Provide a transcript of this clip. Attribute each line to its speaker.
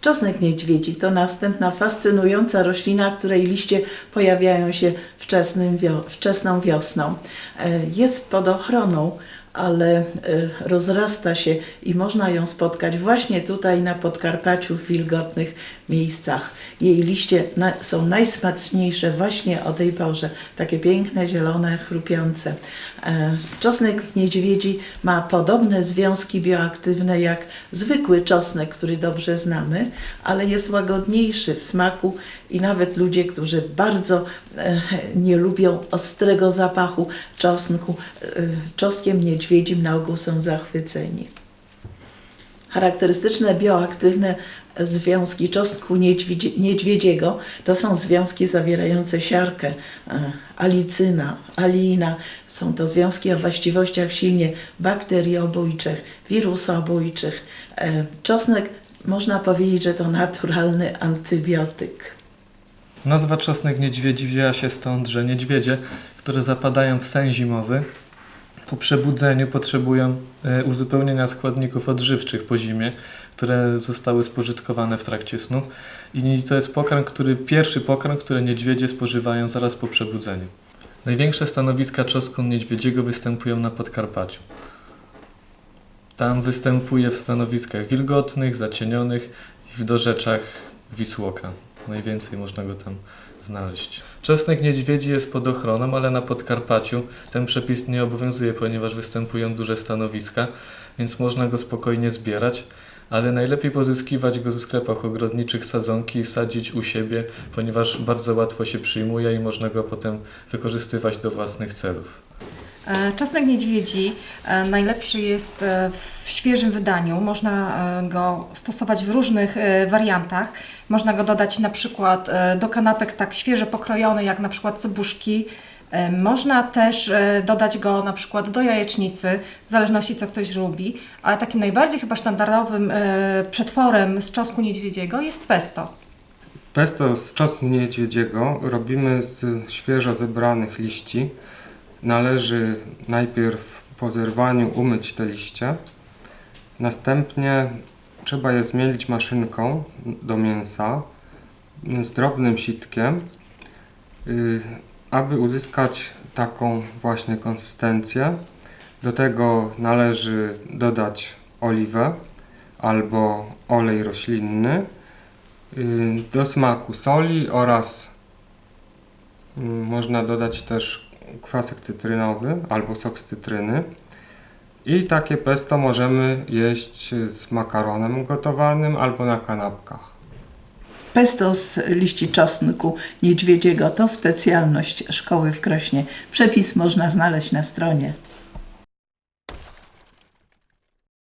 Speaker 1: Czosnek niedźwiedzi to następna fascynująca roślina, której liście pojawiają się wczesnym wio- wczesną wiosną. E, Jest pod ochroną, ale e, rozrasta się i można ją spotkać właśnie tutaj na Podkarpaciu w wilgotnych miejscach. Jej liście są najsmaczniejsze właśnie o tej porze, takie piękne, zielone, chrupiące. E, Czosnek niedźwiedzi ma podobne związki bioaktywne jak zwykły czosnek, który dobrze znamy, ale jest łagodniejszy w smaku i nawet ludzie, którzy bardzo e, nie lubią ostrego zapachu czosnku, e, czosnkiem niedźwiedzim na ogół są zachwyceni. Charakterystyczne bioaktywne związki czosnku niedźwiedzie, niedźwiedziego to są związki zawierające siarkę, e, alicyna, alina. Są to związki o właściwościach silnie bakteriobójczych, wirusobójczych. E, Czosnek można powiedzieć, że to naturalny antybiotyk.
Speaker 2: Nazwa czosnek niedźwiedzi wzięła się stąd, że niedźwiedzie, które zapadają w sen zimowy, po przebudzeniu potrzebują e, uzupełnienia składników odżywczych po zimie, które zostały spożytkowane w trakcie snu. I to jest pokarm, który, pierwszy pokarm, który niedźwiedzie spożywają zaraz po przebudzeniu. Największe stanowiska czosnku niedźwiedziego występują na Podkarpaciu. Tam występuje w stanowiskach wilgotnych, zacienionych i w dorzeczach Wisłoka. Najwięcej można go tam znaleźć. Czosnek niedźwiedzi jest pod ochroną, ale na Podkarpaciu ten przepis nie obowiązuje, ponieważ występują duże stanowiska, więc można go spokojnie zbierać, ale najlepiej pozyskiwać go ze sklepach ogrodniczych sadzonki i sadzić u siebie, ponieważ bardzo łatwo się przyjmuje i można go potem wykorzystywać do własnych celów.
Speaker 3: E, Czosnek niedźwiedzi e, najlepszy jest e, w świeżym wydaniu. Można go stosować w różnych wariantach. Można go dodać na przykład do kanapek tak świeżo pokrojony, jak na przykład cebuszki. Można też dodać go na przykład do jajecznicy, w zależności co ktoś lubi, ale takim najbardziej chyba sztandarowym przetworem z czosnku niedźwiedziego jest pesto.
Speaker 4: Pesto z czosnku niedźwiedziego robimy z świeżo zebranych liści. Należy najpierw po zerwaniu umyć te liście. Następnie trzeba je zmielić maszynką do mięsa z drobnym sitkiem, y, aby uzyskać taką właśnie konsystencję. Do tego należy dodać oliwę albo olej roślinny. Y, Do smaku soli oraz y, można dodać też kwasek cytrynowy albo sok z cytryny. I takie pesto możemy jeść z makaronem gotowanym albo na kanapkach.
Speaker 1: Pesto z liści czosnku niedźwiedziego to specjalność szkoły w Krośnie. Przepis można znaleźć na stronie